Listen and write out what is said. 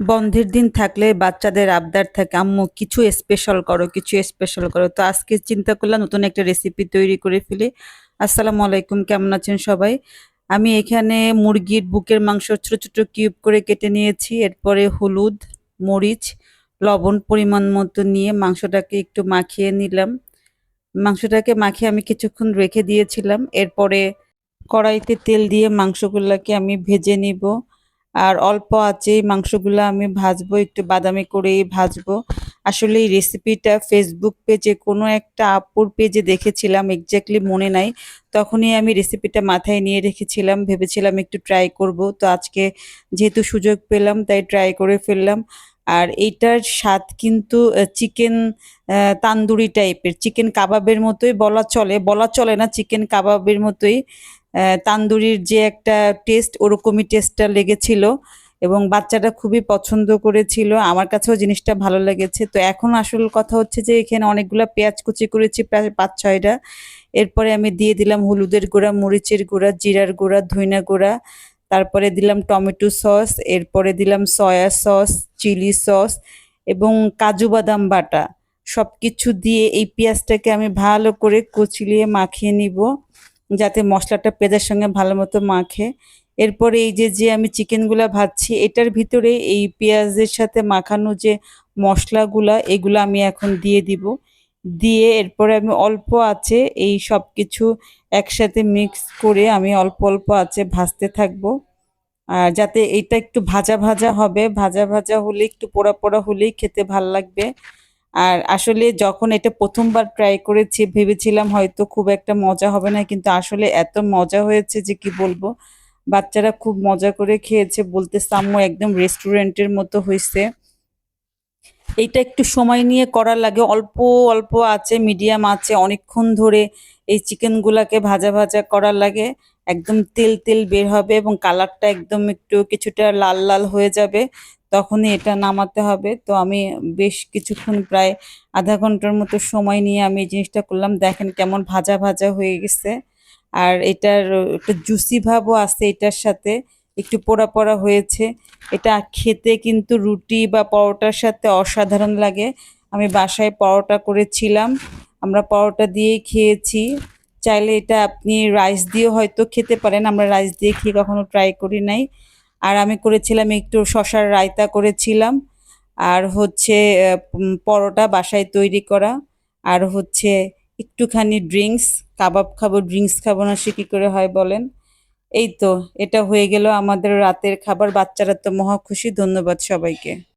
বন্ধের দিন থাকলে বাচ্চাদের আবদার থাকে, আম্মু, কিছু স্পেশাল করো, কিছু স্পেশাল করো। তো আজকে চিন্তা করলাম, নতুন একটা রেসিপি তৈরি করে ফেলি। আসসালামু আলাইকুম, কেমন আছেন সবাই? আমি এখানে মুরগির বুকের মাংস ছোট ছোট কিউব করে কেটে নিয়েছি। এরপরে হলুদ, মরিচ, লবণ পরিমাণ মতো নিয়ে মাংসটাকে একটু মাখিয়ে নিলাম। মাংসটাকে মাখিয়ে আমি কিছুক্ষণ রেখে দিয়েছিলাম। এরপরে কড়াইতে তেল দিয়ে মাংসগুলোকে আমি ভেজে নিব। আর অল্প আছে মাংসগুলো আমি ভাজবো, একটু বাদামি করেই ভাজবো। আসলে এই রেসিপিটা ফেসবুক পেজে কোনো একটা আপুর পেজে দেখেছিলাম এক্স্যাক্টলি মনে নাই। তখনই আমি রেসিপিটা মাথায় নিয়ে রেখেছিলাম, ভেবেছিলাম একটু ট্রাই করব। তো আজকে যেহেতু সুযোগ পেলাম, তাই ট্রাই করে ফেললাম। আর এইটার স্বাদ কিন্তু চিকেন তান্দুরি টাইপের চিকেন কাবাবের মতোই বলা চলে বলা চলে না চিকেন কাবাবের মতোই। তান্দুরির যে একটা টেস্ট ওরকমই টেস্টটা লেগেছিল এবং বাচ্চাটা খুবই পছন্দ করেছিল। আমার কাছেও জিনিসটা ভালো লেগেছে। তো এখন আসল কথা হচ্ছে যে, এখানে অনেকগুলো পেঁয়াজ কুচি করেছি প্রায় পাঁচ, ছয়টা। এরপরে আমি দিয়ে দিলাম হলুদের গুঁড়া, মরিচের গুঁড়া, জিরার গুঁড়া, ধইনা গুঁড়া। তারপরে দিলাম টমেটো সস, এরপরে দিলাম সয়া সস, চিলি সস এবং কাজু বাদাম বাটা। সব কিছু দিয়ে এই পেঁয়াজটাকে আমি ভালো করে কচলিয়ে মাখিয়ে নিব। যাতে মশলাটা পেঁয়াজের সঙ্গে ভালো মতো মাখে। এরপরে এই যে যে আমি চিকেনগুলো ভাজছি, এটার ভিতরে এই পেঁয়াজের সাথে মাখানো যে মশলাগুলা, এগুলো আমি এখন দিয়ে দিব। দিয়ে এরপরে আমি অল্প আছে এই সব কিছু একসাথে মিক্স করে আমি অল্প অল্প আছে ভাজতে থাকব। আর যাতে এটা একটু ভাজা ভাজা হবে, ভাজা ভাজা হলে, একটু পোড়া পোড়া হলেই খেতে ভালো লাগবে। আর আসলে যখন এটা প্রথমবার ট্রাই করেছি, ভেবেছিলাম হয়তো খুব একটা মজা হবে না, কিন্তু আসলে এত মজা হয়েছে যে কি বলব? বাচ্চারা খুব মজা করে খেয়েছে বলতে সাম্য একদম রেস্টুরেন্টের মতো হয়েছে এইটা একটু সময় নিয়ে করার লাগে, অল্প অল্প আছে মিডিয়াম আছে, অনেকক্ষণ ধরে এই চিকেনগুলাকে ভাজা ভাজা করার লাগে। একদম তেল তেল বের হবে এবং কালারটা একদম একটু কিছুটা লাল লাল হয়ে যাবে। তখনই এটা নামাতে হবে। তো আমি বেশ কিছুক্ষণ প্রায় আধা ঘণ্টার মতো সময় নিয়ে আমি এই জিনিসটা করলাম। দেখেন কেমন ভাজা ভাজা হয়ে গেছে। আর এটার একটু জুসি ভাবও আছে এটার সাথে। একটু পোড়া পোড়া হয়েছে। এটা খেতে কিন্তু রুটি বা পরোটার সাথে অসাধারণ লাগে। আমি বাসায় পরোটা করেছিলাম। আমরা পরোটা দিয়েই খেয়েছি। চাইলে এটা আপনি রাইস দিয়ে হয়তো খেতে পারেন। আমরা রাইস দিয়ে খেয়ে কখনো ট্রাই করি নাই। আর আমি করেছিলাম একটু শশার রায়তা করেছিলাম। আর হচ্ছে পরোটা বাসায় তৈরি করা। আর হচ্ছে একটুখানি ড্রিঙ্কস, কাবাব খাব, ড্রিঙ্কস খাব না, সে কী করে হয় বলেন? এই তো, এটা হয়ে গেল আমাদের রাতের খাবার। বাচ্চারা তো মহা খুশি, ধন্যবাদ সবাইকে।